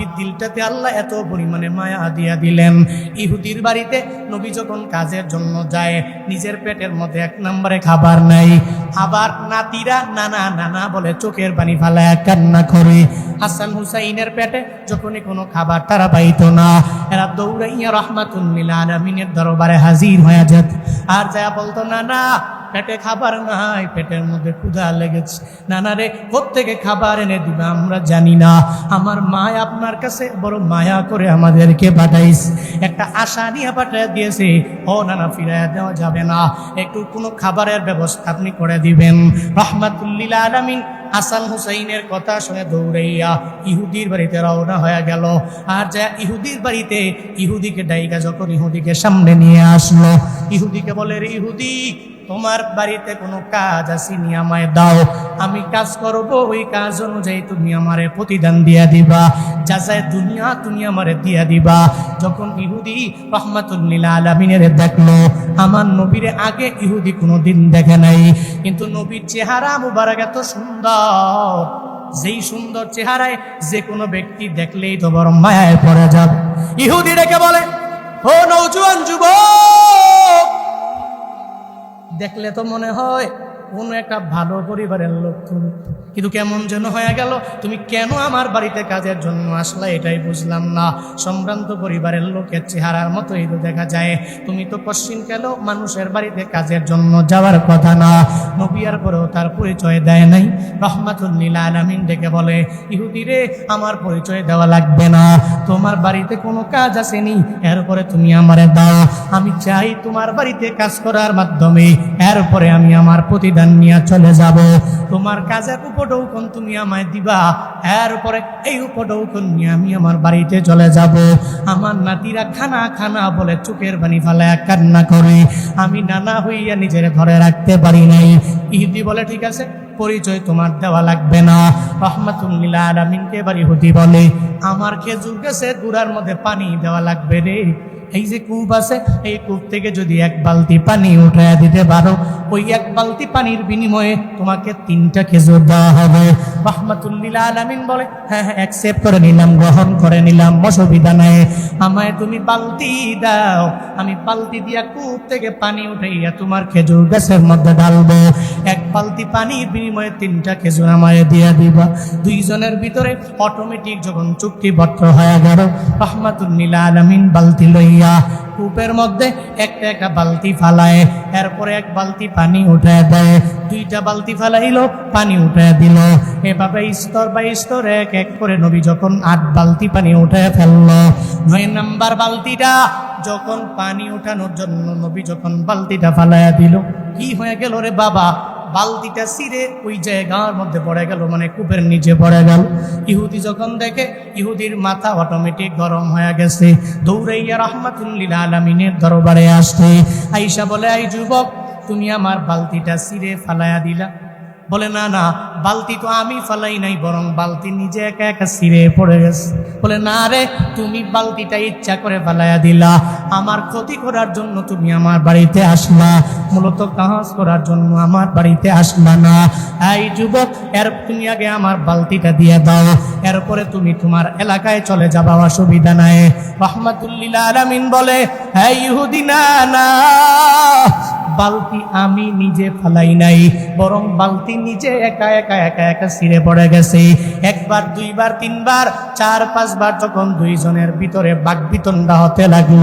নবীর দিলটাতে আল্লাহ এত পরিমাণে মায়া দিয়া দিলেন। ইহুদির বাড়িতে নবী যখন কাজের জন্য যায়, নিজের পেটের মধ্যে এক নম্বরে খাবার নাই আবার নাতিরা নানা নানা বলে চোখের পানি ফালায় কান্না করে। হাসান হুসাইনের পেটে যখনই কোনো খাবার তারা পাইতো না। এরা দৌড়াইয়া রহমাতুল্লিল আলমিনের দরবারে হাজির হয়ে যেত। আর যা বলতো না না পেটে খাবার নাই, পেটের মধ্যে ক্ষুধা লেগেছে। নানা রে থেকে খাবার এনে দিবে আমরা জানি না। আমার মা আপনার কাছে বড় মায়া করে আমাদেরকে পাঠাইছে। একটা আশা নিয়ে পাঠিয়ে দিয়েছে, ও নানা, ফিরাইয়া দেওয়া যাবে না। একটু কোনো খাবারের ব্যবস্থা আপনি করে দিবেন। রহমাতুল্লিল আলমিন হাসান হুসাইনের কথা শুনে দৌড়াইয়া ইহুদির বাড়িতে রওনা হয়ে গেল। আর যা ইহুদির বাড়িতে, ইহুদিকে ডাইকা যখন ইহুদিকে সামনে নিয়ে আসলো, ইহুদিকে বলে, রে ইহুদি তোমার বাড়িতে কোনো কাজ আসিনি, আমায় দাও। আমি কাজ করব ওই কাজ অনুযায়ী তুমি আমারে প্রতিদান দিয়া দিবা। যা যায় দুনিয়া তুমি আমারে দিয়া দিবা। যখন ইহুদি রহমাতুল্লিল আলমিনের দেখল, আমার নবীরে আগে ইহুদি কোনো দিন দেখে নাই। কিন্তু নবীর চেহারা মুবারক এত সুন্দর। যেই সুন্দর চেহারায় যে কোনো ব্যক্তি দেখলেই তো বড় মায়ায় পড়ে যাবে। ইহুদি ডেকে বলে, ও নৌজুয়ান যুবক! দেখলে তো মনে হয় কোনো একটা ভালো পরিবারের লোক তুমি। কিন্তু কেমন যেন হয়ে গেল, তুমি কেন আমার বাড়িতে কাজের জন্য আসলে এটাই বুঝলাম না। সম্ভ্রান্ত পরিবারের লোকের চেহারার মতো তো দেখা যায়। তুমি তো পশ্চিমকাল মানুষের বাড়িতে কাজের জন্য যাওয়ার কথা না। নবিয়ার পরেও তার পরিচয় দেয় নাই। রহমাতুল্লিল আলামিন ডেকে বলে, ইহুদি রে, আমার পরিচয় দেওয়া লাগবে না। তোমার বাড়িতে কোনো কাজ আসেনি। এরপরে তুমি আমারে দাও। আমি চাই তোমার বাড়িতে কাজ করার মাধ্যমে। এরপরে আমি আমার প্রতিদান নিয়ে চলে যাব। তোমার কাজের উপডৌকন তুমি আমায় দিবা। এরপরে এই উপডৌকন নিয়ে আমি আমার বাড়িতে চলে যাব। আমার নাতিরা খানা খানা বলে চোখের পানি ফালায় কান্না করে। আমি নানা হইয়া নিজের ঘরে রাখতে পারি নাই। ইহুদি বলে, ঠিক আছে, পরিচয় তোমার দেওয়া লাগবে না। রহমাতুল্লিল্লাহ আলামিনকে বাড়ি হতি বলে, আমার খেজুর গাছে গুড়ার মধ্যে পানি দেওয়া লাগবে রে। এই যে কূপ আছে, এই কূপ থেকে যদি এক বালতি পানি উঠায় দিতে পারো, ওই এক বালতি পানির বিনিময়ে তোমাকে তিনটা খেজুর দেওয়া হবে। রহমাতুল্লিল্লাহ আলামিন বলে হ্যাঁ হ্যাঁ অ্যাকসেপ্ট করে নিলাম, গ্রহণ করে নিলাম, অসুবিধা নাই। আমায় তুমি বালতি দাও, আমি বালতি দিয়া কূপ থেকে পানি উঠাইয়া তোমার খেজুর গাছের মধ্যে ঢালবো। এক বালতি পানির বিনিময়ে তিনটা খেজুর আমায় দিয়া দিবা। দুইজনের ভিতরে অটোমেটিক যখন চুক্তিবদ্ধ হয়ে গেল রহমাতুল্লিল্লাহ আলামিন বালতি লইয়া কূপের মধ্যে একটা একটা বালতি ফালায়, এরপরে এক বালতি পানি উঠায় দেয়, দুইটা বালতি ফালাইলো, পানি উঠায় দিল। এভাবে স্তর বাই স্তর এক এক করে নবী যখন আট বালতি পানি উঠায় ফেলল, নয় নাম্বার বালতিটা যখন পানি উঠানোর জন্য নবী যখন বালতিটা ফালাইয়া দিল, কি হয়ে গেল রে বাবা? বালতিটা সিরে ওই জায়গার মধ্যে পড়ে গেল মানে কূপের নিচে পড়ে গেল। ইহুদি যখন দেখে, ইহুদির মাথা অটোমেটিক গরম হয়ে গেছে। দৌড়াইয়া রহমাতুল্লিল আলমিনের দরবারে আসছে। আইসা বলে, আই যুবক, তুমি আমার বালতিটা সিরে ফালাইয়া দিলা। বলে, না না, বালতি তো আমি ফালাই নাই, বরং বালতি নিজে একা একা সিরে পড়ে গেছে। বলে, না রে, তুমি বালতিটা ইচ্ছা করে ফালাইয়া দিলা। আমার ক্ষতি করার জন্য তুমি আমার বাড়িতে আসলা। মূলত কাজ করার জন্য আমার বাড়িতে আসলা না। এই যুবক, এর তুমি আগে আমার বালতিটা দিয়ে দাও। এরপরে তুমি তোমার এলাকায় চলে যাবা, অসুবিধা নাই। রহমাতুল্লিল আলামিন বলে হ্যাঁ ইহুদি না না বালতি আমি নিজে ফালাই নাই, বরং বালতি নিজে একা একা একা একা ছিঁড়ে পড়ে গেছে। একবার, দুইবার, তিনবার, চার, পাঁচবার যখন দুইজনের ভিতরে বাগবিতণ্ডা হতে লাগল,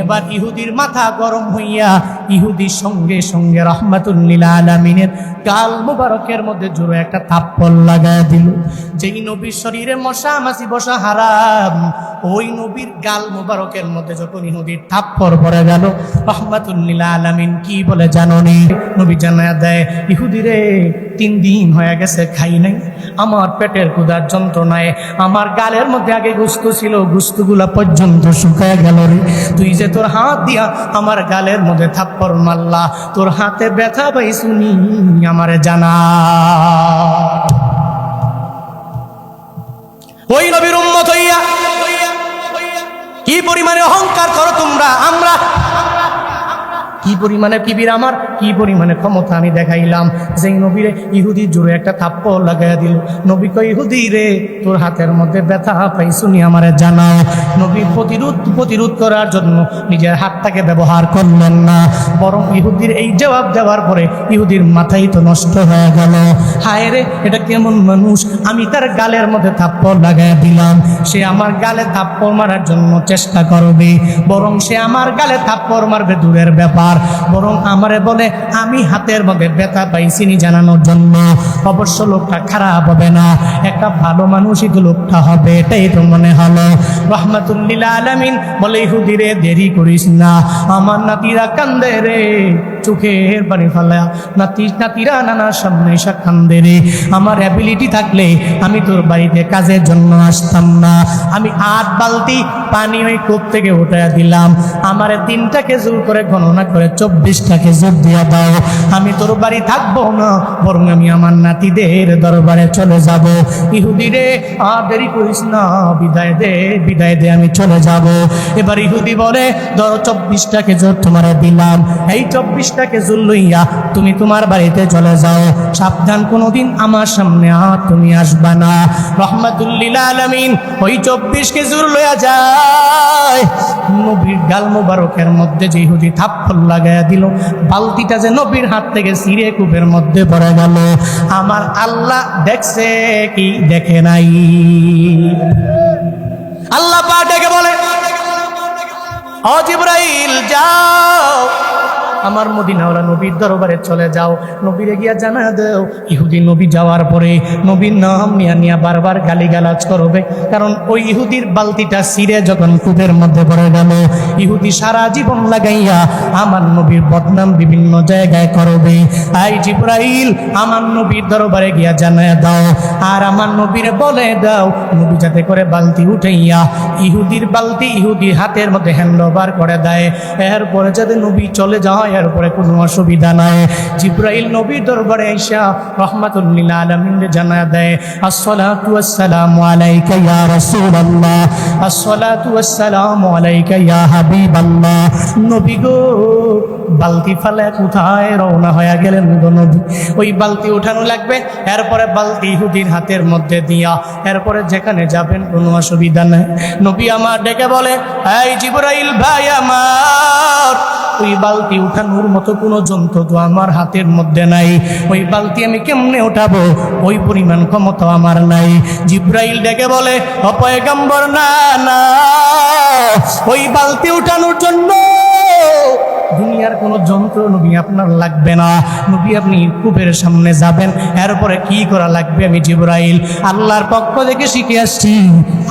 এবার ইহুদির মাথা গরম হইয়া ইহুদির সঙ্গে সঙ্গে রহমাতুল্লিল আলমিনের গাল মুবারকের মধ্যে জোরে একটা থাপ্পল লাগায় দিল। যেই নবীর শরীরে মশা, মাছি, বসা হারাম, ওই নবীর গাল মুবারকের মধ্যে যখন ইহুদির থাপ্পর পড়ে গেল, রহমাতুল্লিল আলামিন কি বলে জানো নি? নবী জানা দেয়, ইহুদিরে তিন দিন হয়ে গেছে খাই নাই। আমার পেটের ক্ষুধার যন্ত্রণায় আমার গালের মধ্যে আগে গুস্ত ছিল, গুস্তগুলা পর্যন্ত শুকায় গেল রে। তুই যে তোর হাত দিয়া আমার গালের মধ্যে থাপ্পর মারলা, তোর হাতে ব্যথা পাই শুনি আমারে জানা। ওই নবীর উম্মত হইয়া কি পরিমাণে অহংকার করো তোমরা? আমরা কি পরিমাণে কিবির আমার, কি পরিমাণে ক্ষমতা আমি দেখাইলাম? যে নবীরে ইহুদি জুড়ে একটা থাপ্পড় লাগাইয়া দিল। নবী কই ইহুদি রে, তোর হাতের মধ্যে ব্যথা পাই শুনি আমারে জানাও। নবী প্রতিরোধ প্রতিরোধ করার জন্য নিজের হাতটাকে ব্যবহার করলেন না। বরং ইহুদির এই জবাব দেওয়ার পরে ইহুদির মাথাই তো নষ্ট হয়ে গেল। হায় রে, এটা কেমন মানুষ? আমি তার গালের মধ্যে থাপ্পড় লাগাইয়া দিলাম। সে আমার গালে থাপ্পড় মারার জন্য চেষ্টা করবে। বরং সে আমার গালে থাপ্পড় মারবে, দূরের ব্যাপার। বরং আমারে বলে, আমি হাতের মধ্যে ব্যথা পাইছি জানানোর জন্য। অবশ্য লোকটা খারাপ হবে না। একটা ভালো মানুষই তো লোকটা হবে, এটাই তো মনে হলো। রহমাতুল্লিল আলমিন বলে ইহুদিরে দেরি করিস না। আমার নাতিরা কান্দে রে। চোখের পানি ফালা। নাতি, নাতিরা নানার সামনে এসে কান্দে রে। আমার অ্যাবিলিটি থাকলে আমি তোর বাড়িতে কাজের জন্য আসতাম না। আমি আট বালতি পানি ওই কূপ থেকে উঠাইয়া দিলাম। আমার তিনটা খেজুর করে গণনা করে চব্বিশটা খেজুর দিয়া দাও। আমি তোর বাড়ি থাকব না, বরং আমি আমার নাতিদের দরবারে চলে যাব। ইহুদি রে, আর দেরি করিস না, বিদায় দে বিদায় দে, আমি চলে যাব। এবার ইহুদি বলে, ধর চব্বিশটা খেজুর তোমারে দিলাম। এই চব্বিশটা খেজুর লইয়া তুমি তোমার বাড়িতে চলে যাও। সাবধান, কোনোদিন আমার সামনে আর তুমি আসবা না। রহমাতুল্লিল আলমিন ওই চব্বিশ খেজুর লইয়া যায়। নবীর গাল মোবারকের মধ্যে যে ইহুদি থাপ্পল লাগাইয়া দিল, বালতিটা যে নবীর হাত থেকে সিরে কূপের মধ্যে পড়ে গেল। আমার আল্লাহ দেখছে কি দেখে নাই। আল্লাহ পা ডেকে বলে, ও জিব্রাইল, যাও। আমার মদিনাওয়ালা নবীর দরবারে চলে যাও। নবীরে গিয়া জানা দেও ইহুদি নবী যাওয়ার পরে নবীর নাম নিয়া নিয়া বারবার গালিগালাজ করবে। কারণ ওই ইহুদির বালতিটা সিরে যখন কূপের মধ্যে পড়ে গেল, ইহুদি সারা জীবন লাগাইয়া আমার নবীর বদনাম বিভিন্ন জায়গায় করবে। আই জিব্রাইল, আমার নবীর দরবারে গিয়া জানায় দাও, আর আমার নবীরে বলে দাও, নবী যাতে করে বালতি উঠাইয়া ইহুদির বালতি ইহুদির হাতের মধ্যে হ্যান্ড ওভার করে দেয়। এরপরে যাতে নবী চলে যায় এরপরে কোনো অসুবিধা নাই। জিব্রাইল নবীর দরবারে আইসা রহমাতুল্লিল আলমিন জানায় দেয়, আসসালাতু আলাইকা ইয়া রাসূলুল্লাহ, আসসালাতু আলাইকা ইয়া হাবিবাল্লাহ। নবী গো, বালতি কোথায় রওনা গেলেন নবী? ওই বালতি উঠানো লাগবে, এরপরে বালতি ইহুদির হাতের মধ্যে দিয়া, এরপরে যেখানে যাবেন কোনো অসুবিধা নেই। নবী আমার ডেকে বলে, এই জিবরাইল ভাই আমার, ওই বালতি উঠানোর মতো কোনো যন্ত্র তো আমার হাতের মধ্যে নাই। ওই বালতি আমি কেমনে উঠাবো? ওই পরিমাণ ক্ষমতা আমার নাই। জিব্রাইল ডেকে বলে অপয়গম্বর না না, ওই বালতি উঠানোর জন্য দুনিয়ার কোনো যন্ত্র নবী আপনার লাগবে না। নবী আপনি কূপের সামনে যাবেন, এরপরে কি করা লাগবে আমি জিব্রাইল আল্লাহর পক্ষ থেকে শিখে আসছি।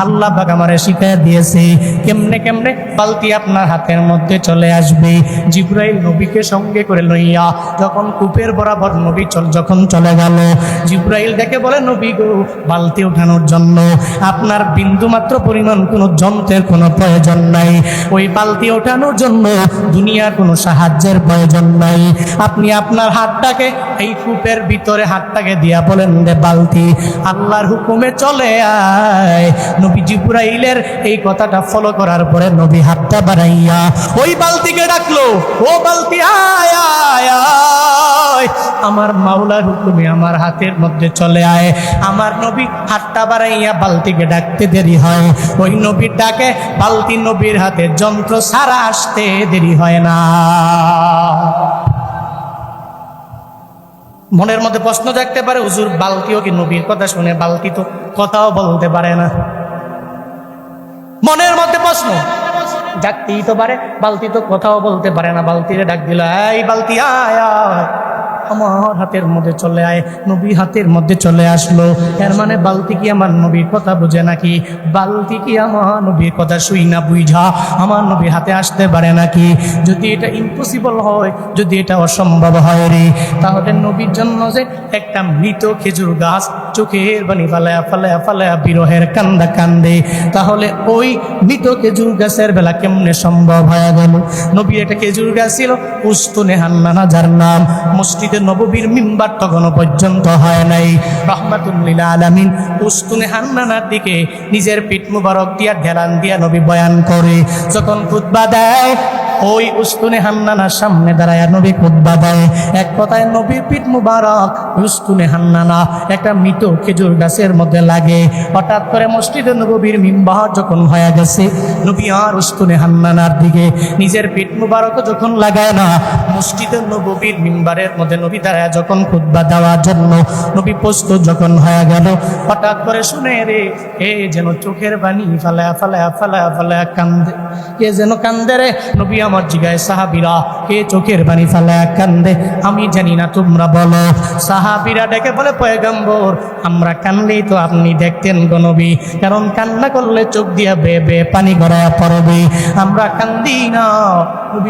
আল্লাহ পাক আমারে শিখাই দিয়েছে, কেমনে কেমনে বালতি আপনার হাতের মধ্যে চলে আসবে। জিব্রাইল নবীকে সঙ্গে করে লইয়া যখন কূপের বরাবর নবী চল যখন চলে গেল, জিব্রাইল দেখে বলে, নবী গো, বালতি ওঠানোর জন্য আপনার বিন্দু মাত্র পরিমাণ কোনো যন্ত্রের কোনো প্রয়োজন নাই। ওই বালতি ওঠানোর জন্য দুনিয়ার কোনো সাহায্যের প্রয়োজন নাই। আপনি আপনার হাতটাকে এই কূপের ভিতরে হাতটাকে দিয়া বলেন রে বালতি, আল্লাহর হুকুমে চলে আয়। নবী জিব্রাইলের এই কথাটা ফলো করার পরে নবী হাতটা বাড়াইয়া, ওই বালতিকে ডাকলো, ও বালতি আয় আয়। আয় আমার মাওলার হুকুমে আমার হাতের মধ্যে চলে আয়। আমার নবী হাতটা বাড়াইয়া বালতিকে ডাকতে দেরি হয়। ওই নবীর ডাকে বালতি নবীর হাতে যন্ত্র সারা আসতে দেরি হয় না। মনের মধ্যে প্রশ্ন দেখতে পারে, হুজুর, বালতিও কি নবীর কথা শুনে? বালতি তো কথাও বলতে পারে না। মনের মধ্যে প্রশ্ন ডাকতেই তো পারে, বালতি তো কথাও বলতে পারে না। বালতিরে ডাক দিল, এই বালতি, আয় আয়। আমার হাতের মধ্যে চলে আয় নবী হাতের মধ্যে চলে আসলো। এর মানে বালতি কি আমার নবীর কথা বুঝে নাকি? বালতি কি আমার নবীর কথা শুই না বুঝা আমার নবীর হাতে আসতে পারে নাকি? যদি এটা ইম্পসিবল হয়, যদি এটা অসম্ভব হয় রে, তাহলে নবীর জন্য যে একটা মৃত খেজুর গাছ চোখের বানি ফালায়া ফালায়া ফালায়া বিরহের কান্দা কান্দে, তাহলে ওই মৃত খেজুর গাছের বেলা কেমনে সম্ভব হয়ে গেল? নবীর একটা খেজুর গাছ ছিল, উস্তুনে হান্নানা যার নাম, মসজিদে নববীর মিম্বার তখনও পর্যন্ত হয় নাই। রহমাতুল্লিল আলামিন উস্তুনে হান্নানার দিকে নিজের পিঠ মুবারক দিয়া, ঢেলান দিয়া নবী বয়ান করে, যখন খুতবা দেয় ওই উস্তুনে হান্নানার সামনে দাঁড়ায় নবী খুদ্া দেয় এক কথায় নবীর পিঠ মুবারক, উস্তুনে হান্নানা একটা মৃত খেজুর গাছের মধ্যে লাগে। হঠাৎ করে মসজিদে নবীর মিম্বার যখন হয়ে গেছে, নবী আর উস্তুনে হান্নানার দিকে নিজের পিঠ মুবারক যখন লাগায় না, মসজিদে নবীর মিম্বারের মধ্যে নবী দাঁড়ায় যখন খুদ্া দেওয়ার জন্য নবী প্রস্তুত যখন হয়ে গেল, হঠাৎ করে শুনে রে, এ যেন চোখের বাণী ফালায়া ফালায়া ফালায়া ফালায়া কান্দে। কে যেন কান্দে রে, নবী আমার জিগায়, সাহাবিরা কে চোখের বাণী ফালা কান্দে। আমি জানি না, তোমরা বলো। সাহাবিরা ডেকে বলে, পয়গম্বর, আমরা কান্দেই তো আপনি দেখতেন গনবি কারণ কান্না করলে চোখ দিয়া বে বে পানি গড়া পড়বে। আমরা কান্দি না।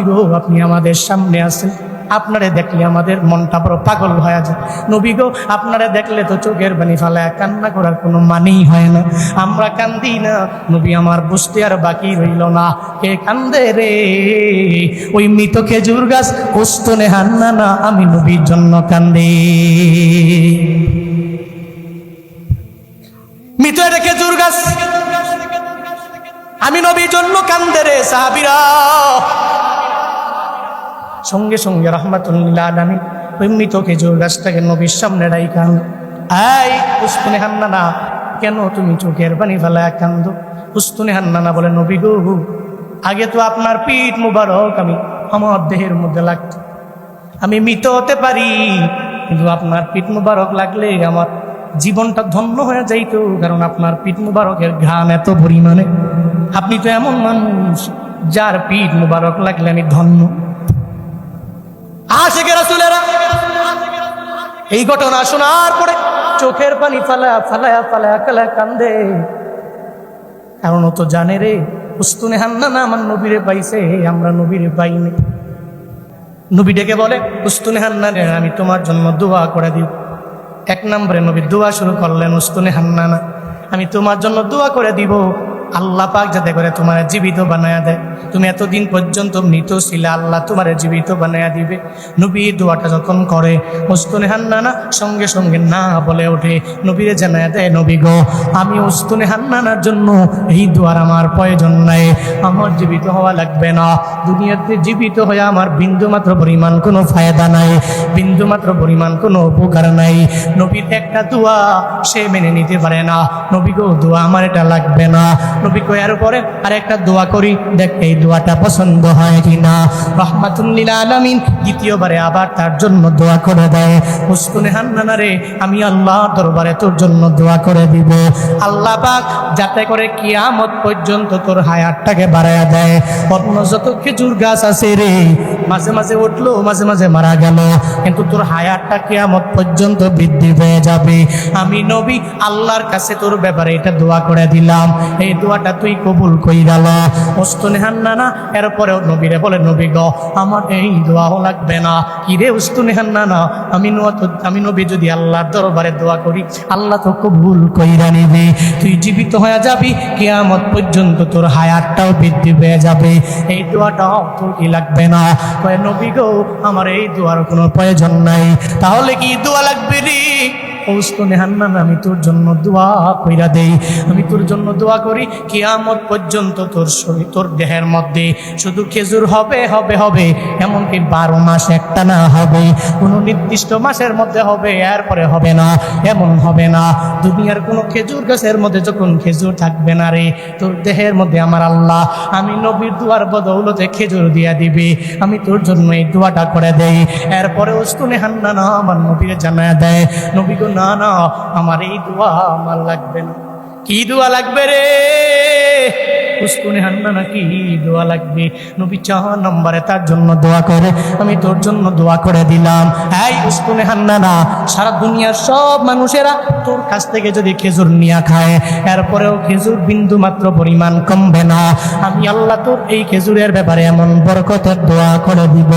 গো, আপনি আমাদের সামনে আছেন। আপনারে দেখলে আমাদের মনটা বড় পাগল হয়ে যায়। নবী গো, আপনারে দেখলে তো চোখের বানি ফালায়, কান্না করার কোনো মানেই হয় না। আমরা কান্দি না, নবী আমার বুঝতে আর বাকি রইল না। কে কান্দে রে? ওই মৃত খেজুর গাছ কোস্তনে হান্না না, আমি নবীর জন্য কান্দি। মৃত এটা খেজুর গাছ। আমি নবীর জন্য কান্দে রে, সাহাবিরা। সঙ্গে সঙ্গে রহমাতুল্লাহ আলমী ওই মৃত খেজুর গাছটাকে নবীর সামনে ডাইকান আই উস্তুনে হান্নানা, কেন তুমি চোখের পানি ফেলায় কান্দ? উস্তুনে হান্নানা বলে, নবী গো, আগে তো আপনার পিঠ মুবারক আমি আমার দেহের মধ্যে লাগত। আমি মৃত হতে পারি, কিন্তু আপনার পিঠ মুবারক লাগলে আমার জীবনটা ধন্য হয়ে যাইতো, কারণ আপনার পিঠ মুবারকের ঘ্রাণ এত পরিমাণে। আপনি তো এমন মানুষ যার পিঠ মুবারক লাগলে আমি ধন্য। এই ঘটনা শোনার পরে চোখের পানি ফালায়া ফালায়া ফালায়া ফালায়া কান্দে। ও তো জানে রে, উস্তুনে হান্না না আমার নবীরে পাইছে, আমরা নবীরে পাইনি। নবী ডেকে বলে, উস্তুনে হান্না রে আমি তোমার জন্য দোয়া করে দিব। এক নম্বরে নবী দোয়া শুরু করলেন, উস্তুনে হান্না না আমি তোমার জন্য দোয়া করে দিব। আল্লাহ পাক যাতে করে তোমার জীবিত বানায়া দেয়। তুমি এতদিন পর্যন্ত মৃত ছিলে, আল্লাহ তোমার জীবিত বানায়া দিবে। নবী দোয়াটা যখন করে, উস্তুনে হান্নানা সঙ্গে সঙ্গে না বলে ওঠে। নবীরে জানায় দেয়, নবী গো, আমি উস্তুনে হান্নানার জন্য এই দোয়ার আমার প্রয়োজন নাই। আমার জীবিত হওয়া লাগবে না। দুনিয়াতে জীবিত হয়ে আমার বিন্দু মাত্র পরিমাণ কোনো ফায়দা নাই। বিন্দু মাত্র পরিমাণ কোনো উপকার নাই। নবীর একটা দোয়া সে মেনে নিতে পারে না। নবী গো, দোয়া আমার এটা লাগবে না। নবী কয়ার পরে আর একটা দোয়া করি। দেখ, এই দোয়াটা পছন্দ হয় কিনা। রহমাতুল্লিল আলামিন দ্বিতীয়বারে আবার তার জন্য দোয়া করে দেয়। মুস্কুনে হান্নানা রে আমি আল্লাহর দরবারে তোর জন্য দোয়া করে দিব। আল্লাহ পাক যাতে করে কিয়ামত পর্যন্ত তোর হায়াতটাকে বাড়ায়া দেয়। অন্য যত খেজুর গাছ আছে রে, মাঝে মাঝে উঠল, মাঝে মাঝে মারা গেল। কিন্তু তোর হায়ারটা কিয়ামত পর্যন্ত বৃদ্ধি পেয়ে যাবে। আমি নবী আল্লাহর কাছে তোর ব্যাপারে এটা দোয়া করে দিলাম। এই দোয়াটা তুই কবুল কই গেল উস্তুনে হান্না না এরপরেও নবীরে বলে, নবী গ, আমার এই দোয়াও লাগবে না। কি রে উস্তুনে হান্না না আমি আমি নবী যদি আল্লাহর দরবারে দোয়া করি, আল্লাহ তো কবুল কইরা নিবে। তুই জীবিত হয়ে যাবি, কেয়ামত পর্যন্ত তোর হায়াতটাও বৃদ্ধি পেয়ে যাবে। এই দোয়াটাও তোর কি লাগবে না? কয়, নবী গো, আমার এই দোয়ার কোনো প্রয়োজন নাই। তাহলে কি দোয়া লাগবে রে? পৌস্তনে হান্নান আমি তোর জন্য দোয়া কইরা দেই। আমি তোর জন্য দোয়া করি, কিয়ামত পর্যন্ত তোর শরীর, তোর দেহের মধ্যে শুধু খেজুর হবে হবে হবে, এমনকি বারো মাস একটা না হবে, কোনো নির্দিষ্ট মাসের মধ্যে হবে, এরপরে হবে না, এমন হবে না। দুনিয়ার কোনো খেজুর গাছের মধ্যে যখন খেজুর থাকবে না রে, তোর দেহের মধ্যে আমার আল্লাহ, আমি নবীর দুয়ার বদৌলতে খেজুর দিয়া দিবে। আমি তোর জন্য এই দোয়াটা করে দেই। এরপরে ওস্তুনে হান্না না আমার নবীর জানা দেয় নবী গো না না আমার এই দোয়া আমার লাগবে না। কি দোয়া লাগবে রে? উস্কুনে হান্না না কি দোয়া লাগবে। নবী চাহ নম্বরে তার জন্য দোয়া করে। আমি তোর জন্য দোয়া করে দিলাম। এই উস্কুনে হান্না না। সারা দুনিয়ার সব মানুষেরা তোর কাছ থেকে যদি খেজুর নিয়ে খায়, এরপরেও খেজুর বিন্দু মাত্র পরিমাণ কমবে না। আমি আল্লাহ তোর এই খেজুরের ব্যাপারে এমন বরকতের দোয়া করে দিব।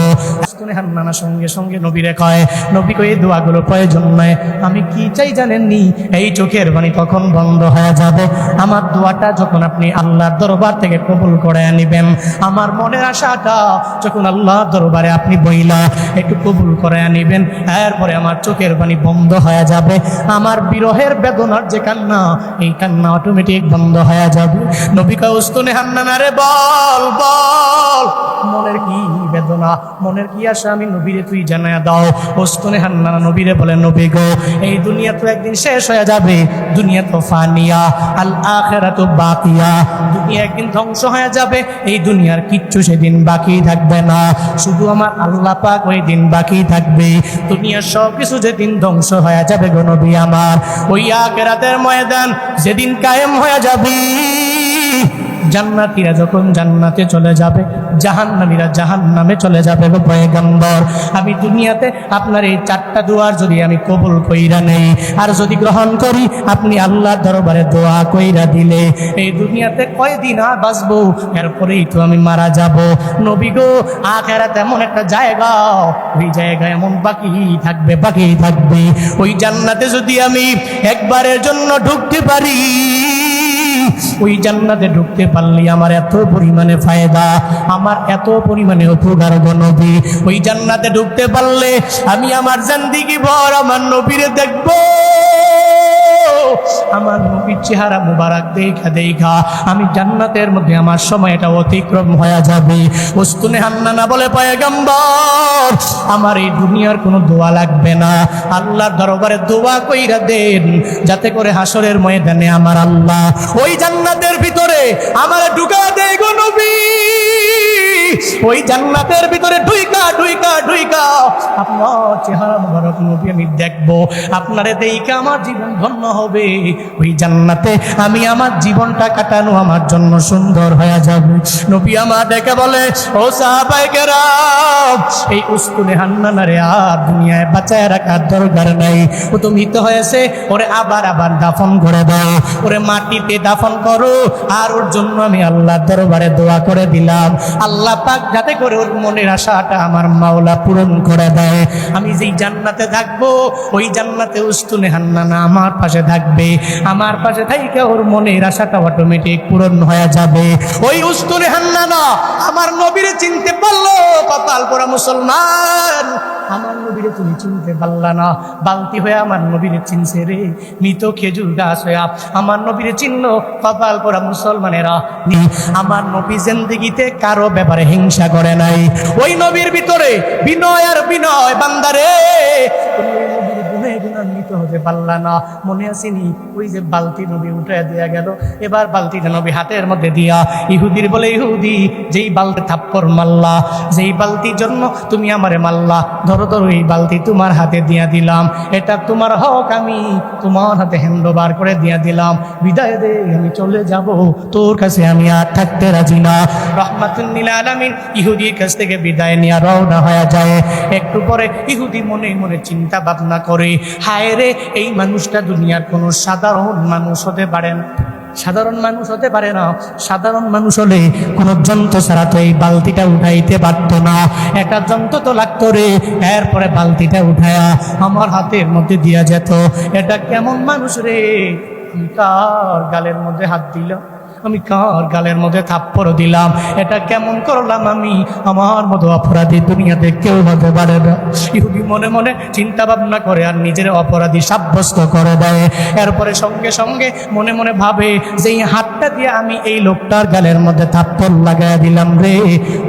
হান্নানা সঙ্গে সঙ্গে নবীরে কয়, নবী কই এই দোয়াগুলো প্রয়োজন নয়। আমি কি চাই জানেননি? এই চোখের বাণী তখন বন্ধ হয়ে যাবে? আমার দোয়াটা যখন আপনি আল্লাহর দরবার থেকে কবুল করে নিবেন। আমার মনের আশাটা যখন আল্লাহ দরবারে আপনি বইলা, একটু কবুল করে নিবেন। এরপরে আমার চোখের পানি বন্ধ হয়ে যাবে। আমার বিরহের বেদনার যে কান্না, এই কান্না অটোমেটিক বন্ধ হয়ে যাবে। নবিকা উস্তুনে হান্নানা রে বল বল। মনের কি বেদনা, মনের কি আশা আমি নবীরে তুই জানায় দাও। উস্তুনে হান্নানা নবীরে বলে, নবী গো, এই দুনিয়া তো একদিন শেষ হয়ে যাবে। দুনিয়া তো ফানিয়া আল আখেরা তো বাকিয়া। দুনিয়া একদিন ধ্বংস হয়ে যাবে, এই দুনিয়ার কিচ্ছু সেদিন বাকি থাকবে না। শুধু আমার আল্লাহ পাক ওই দিন বাকি থাকবে। দুনিয়ার সব কিছু যেদিন ধ্বংস হয়ে যাবে গো নবী আমার। ওই আখেরাতের ময়দান যেদিন কায়েম হয়ে যাবে। জান্নাতীরা যখন জান্নাতে চলে যাবে, জাহান্নামীরা জাহান নামে চলে যাবে গো পয়গম্বর। আমি দুনিয়াতে আপনার এই চারটা দোয়ার যদি আমি কবুল কইরা নেই, আর যদি গ্রহণ করি, আপনি আল্লাহ দরবারে দোয়া কইরা দিলে। এই দুনিয়াতে কয়দিন আর বাঁচবো? এরপরেই তো আমি মারা যাব। নবী গো, আখেরাত এমন একটা জায়গা, ওই জায়গা এমন বাকি থাকবে বাকি থাকবে। ওই জান্নাতে যদি আমি একবারের জন্য ঢুকতে পারি ওই জান্নাতে ঢুকতে পারলি, আমার এত পরিমাণে ফায়দা, আমার এত পরিমাণে উপকার নবী। ওই জান্নাতে ঢুকতে পারলে আমি আমার জান্দিগি ভর আমার নবীরে দেখব। আমার নবীর চেহারা মুবারক দেখা দেখা, আমি জান্নাতের মধ্যে আমার সময়টা অতিক্রম হয়ে যাবে। ওস্তুনে হান্নানা বলে, পয়গম্বর আমার এই দুনিয়ার কোনো দোয়া লাগবে না। আল্লাহর দরবারে দোয়া কইরা দেন, যাতে করে হাসরের ময়দানে আমার আল্লাহ ওই জান্নাতের ভিতরে আমার ঢুকা দেয় গো নবী। ওই জান্নাতের ভিতরে ঢুইকা ঢুইকা ঢুইকা। আপনার চেহারা মুবারক নবী, আমি দেখব। আপনারে দেইকা আমার জীবন ধন্য হবে। ওই জান্নাতে আমি আমার জীবনটা কাটানো আমার জন্য সুন্দর হয়ে যাবে। নবী আমার ডেকে বলে, ও সাহাবাইকেরা এই উস্তুনে হান্নানারে আর দুনিয়ায় বাঁচায় রাখার দরকার নাই। ও তো মৃত হয়েছে, ওরে আবার আবার দাফন করে দাও। ওরে মাটিতে দাফন করো, আর ওর জন্য আমি আল্লাহ দরবারে দোয়া করে দিলাম। আল্লাহ পাক যাতে করে ওর মনের আশাটা আমার মাওলা পূরণ করে দেয়। আমি যেই জান্নাতে থাকব, ওই জান্নাতে উস্তুনে হান্নানা আমার পাশে থাকবে। আমার পাশে থাইকে ওর মনের আশাটা অটোমেটিক পূরণ হয়ে যাবে। ওই উস্তুনে হান্নানা আমার নবীরে চিনতে পারল, কপাল পরা মুসলমান। আমার নবীরে তুমি চিনতে পারলা না, বালতি হয়ে আমার নবীরে চিনছে রে, মৃত খেজুর গাছ হয়ে আমার নবীরে চিনল, কপাল পরা মুসলমানেরা। আমার নবী জিন্দিগিতে কারও ব্যাপারে হিংসা করে নাই। ওই নবীর ভিতরে বিনয় আর বিনয় বান্দারে গুণান্বিত হতে পারলা না। মনে আসেনি ওই যে বালতি নবী উঠে দেয়া গেল। এবার বালতিটা নবী হাতের মধ্যে দিয়া ইহুদির বলে, ইহুদি, যেই বালতি থাপ্পর মাল্লা যেই বালতির জন্য তুমি আমারে মাল্লা ধরো ধরো, এই বালতি তোমার হাতে দিয়া দিলাম। এটা তোমার হক, আমি তোমার হাতে হ্যান্ডোবার করে দিয়া দিলাম। বিদায় দে, আমি চলে যাব। তোর কাছে আমি আর থাকতে রাজি না। রহমাতুল্লিল আলামিন ইহুদির কাছ থেকে বিদায় নিয়ে রওনা হয়ে যায়। একটু পরে ইহুদি মনে মনে চিন্তা ভাবনা করে হায় রে, এই মানুষটা দুনিয়ার কোনো সাধারণ মানুষ হতে পারেন সাধারণ মানুষ হতে পারে না। সাধারণ মানুষ হলে কোনো যন্ত্র ছাড়া তো এই বালতিটা উঠাইতে পারতো না। একটা যন্ত্র তো লাগতো রে। এরপরে বালতিটা উঠায়া আমার হাতের মধ্যে দিয়া যেত। এটা কেমন মানুষ রে? কার গালের মধ্যে হাত দিলাম আমি কার গালের মধ্যে থাপ্পড় দিলাম? এটা কেমন করলাম আমি? আমার মতো অপরাধী দুনিয়াতে কেউ হতে পারে না। ইহুদি মনে মনে চিন্তা ভাবনা করে আর নিজের অপরাধী সাব্যস্ত করে দেয়। এরপরে সঙ্গে সঙ্গে মনে মনে ভাবে যে এই হাতটা দিয়ে আমি এই লোকটার গালের মধ্যে থাপ্পড় লাগাই দিলাম রে,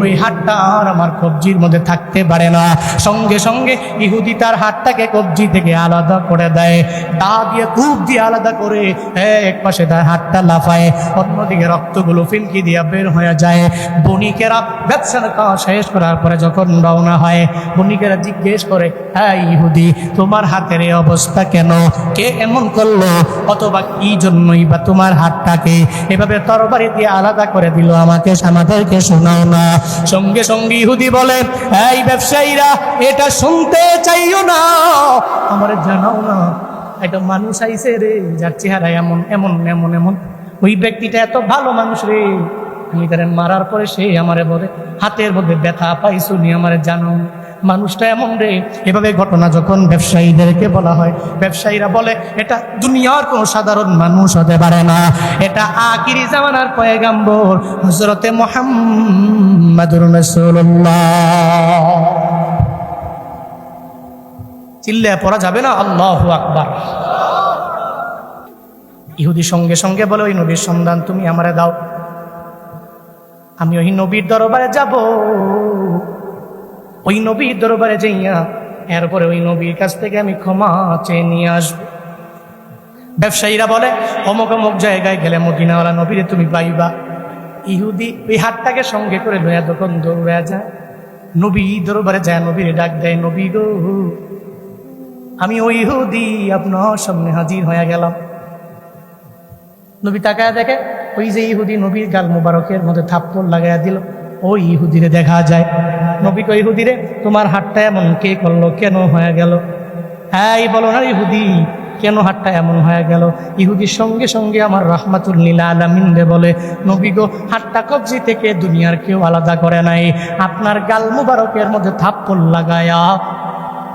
ওই হাতটা আর আমার কবজির মধ্যে থাকতে পারে না। সঙ্গে সঙ্গে ইহুদি তার হাতটাকে কবজি থেকে আলাদা করে দেয়। দা দিয়ে খুব দিয়ে আলাদা করে এক পাশে তার হাতটা লাফায় অন্যদিকে রক্তগুলো ফিনকি দিয়ে বের হয়ে যায়। বণিকেরা ব্যবসার কাজ শেষ করার পরে যখন রওনা হয়, বণিকেরা জিজ্ঞেস করে হ্যাঁ ইহুদি, তোমার হাতের এই অবস্থা কেন? কে এমন করল? অথবা কি জন্যই বা তোমার হাতটাকে এভাবে তরবারি দিয়ে আলাদা করে দিল আমাকে, আমাদেরকে শোনাও না। সঙ্গে সঙ্গে ইহুদি বলে, এই ব্যবসায়ীরা, এটা শুনতে চাইও না। আমার জানাও না, একটা মানুষ আইসে রে, যার চেহারা এমন এমন এমন এমন। ওই ব্যক্তিটা এত ভালো মানুষ রে। আমি তারে মারার পরে সে আমারে বলে, হাতের মধ্যে ব্যথা পাইছো নি আমারে জানো। মানুষটা এমন রে, এভাবে ঘটনা যখন ব্যবসায়ীদেরকে বলা হয়, ব্যবসায়ীরা বলে, এটা দুনিয়ার কোনো সাধারণ মানুষ হতে পারে না। এটা আকিরি জামানার পয়গাম্বর হজরতে মোহাম্মদুর চিল্লে পড়া যাবে না? আল্লাহ আকবার। ইহুদি সঙ্গে সঙ্গে বলে, ওই নবীর সন্ধান তুমি আমারে দাও। আমি ওই নবীর দরবারে যাব। ওই নবীর দরবারে যাইয়া এরপরে ওই নবীর কাছ থেকে আমি ক্ষমা চেয়ে নিয়ে আসব। ব্যবসায়ীরা বলে, অমুক অমুক জায়গায় গেলে মদিনাওয়ালা নবীরে তুমি পাইবা। ইহুদি ওই হাতটাকে সঙ্গে করে লইয়া দোকান দৌড়া যায়, নবী দরবারে যায়, নবীরে ডাক দেয়, নবী গো, আমি ওই ইহুদি, আপনার সামনে হাজির হয়ে গেলাম। নবী তাকায় দেখে, ওই যে ইহুদি নবীর গাল মুবারকের মধ্যে থাপ্পড় লাগাইয়া দিল। ওই ইহুদিরে দেখা যায়। নবী কই ইহুদিরে, তোমার হাতটা এমন কে করল? কেন হয়ে গেল? হ্যাঁ বলো না ইহুদি, কেন হাতটা এমন হয়ে গেল? ইহুদির সঙ্গে সঙ্গে আমার রহমাতুল রহমাতুল্লিলা আলামিনরে বলে, নবী গো, হাতটা কবজি থেকে দুনিয়ার কেউ আলাদা করে নাই। আপনার গাল মুবারকের মধ্যে থাপ্পড় লাগায়া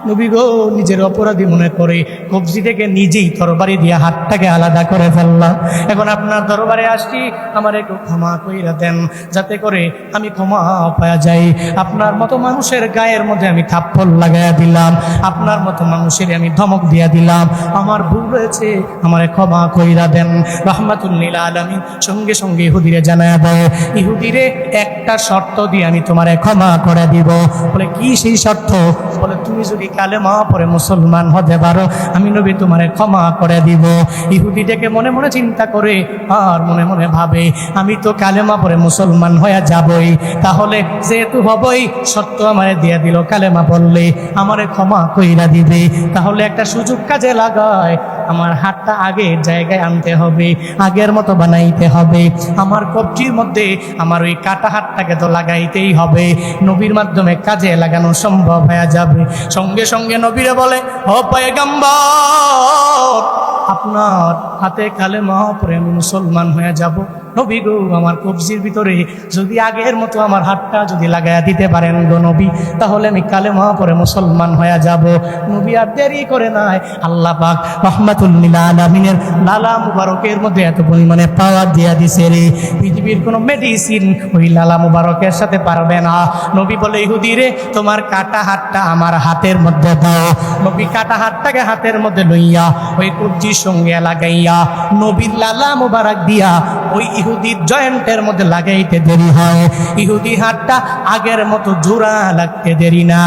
নবী গো, নিজের অপরাধী মনে করে কবজি থেকে নিজেই তরবারি দিয়ে হাতটাকে আলাদা করে ফেললাম। এখন আপনার দরবারে আসছি, আমার একটু ক্ষমা কইরা দেন, যাতে করে আমি ক্ষমা পাওয়া যাই। আপনার মতো মানুষের গায়ের মধ্যে আমি থাপ্পল লাগাইয়া দিলাম, আপনার মতো মানুষের আমি ধমক দিয়া দিলাম। আমার ভুল রয়েছে, আমারে ক্ষমা কইরা দেন। রহমাতুল্লিল আলমী সঙ্গে সঙ্গে ইহুদিরে জানায় দেয়, ইহুদিরে একটা শর্ত দিয়ে আমি তোমারে ক্ষমা করে দিব। বলে, কি সেই শর্ত? বলে, তুমি যদি কালেমা পরে মুসলমান হতে পারো। আমি নবী তোমারে ক্ষমা করে দিব। ইহুদি ডেকে মনে মনে চিন্তা করে, আর মনে মনে ভাবে, আমি তো কালেমা পরে মুসলমান হয়ে যাবই। তাহলে যেহেতু হবই, সত্য আমারে দিয়ে দিল কালেমা বললে, আমারে ক্ষমা কইরা দিবে। তাহলে একটা সুযোগ কাজে লাগায়, আমার হাতটা আগের জায়গায় আনতে হবে, আগের মতো বানাইতে হবে। আমার কবজির মধ্যে আমার ওই কাটা হাতটাকে তো লাগাইতেই হবে। নবীর মাধ্যমে কাজে লাগানো সম্ভব হয়ে যাবে। সঙ্গে সঙ্গে সঙ্গে নবীরে বলে ও পায়গাম্বর আপনার হাতে কালে মহাপরে আমি মুসলমান হয়ে যাব। নবী গো, আমার কবজির ভিতরে যদি আগের মতো আমার হাতটা যদি লাগাইয়া দিতে পারেন গো নবী, তাহলে আমি কালে মহাপরে মুসলমান হয়ে যাব। নবী আর দেরি করে নাই। আল্লাহ পাক রহমাতুল্লিল লালা মুবারকের মধ্যে এত পরিমাণে পাওয়ার দিয়া দিছে রে। পৃথিবীর কোনো মেডিসিন ওই লালা মুবারকের সাথে পারবে না। নবী বলে, ইহুদি রে, তোমার কাটা হাতটা আমার হাতের মধ্যে দাও। নবী কাটা হাতটাকে হাতের মধ্যে লইয়া ওই কবজির সঙ্গে লাগাইয়া নবীর লালা মুবারক দিয়া ওই ইহুদির জয়েন্টের মধ্যে লাগাইতে দেরি হয়। ইহুদি হাতটা আগের মতো জোড়া লাগতে দেরি না।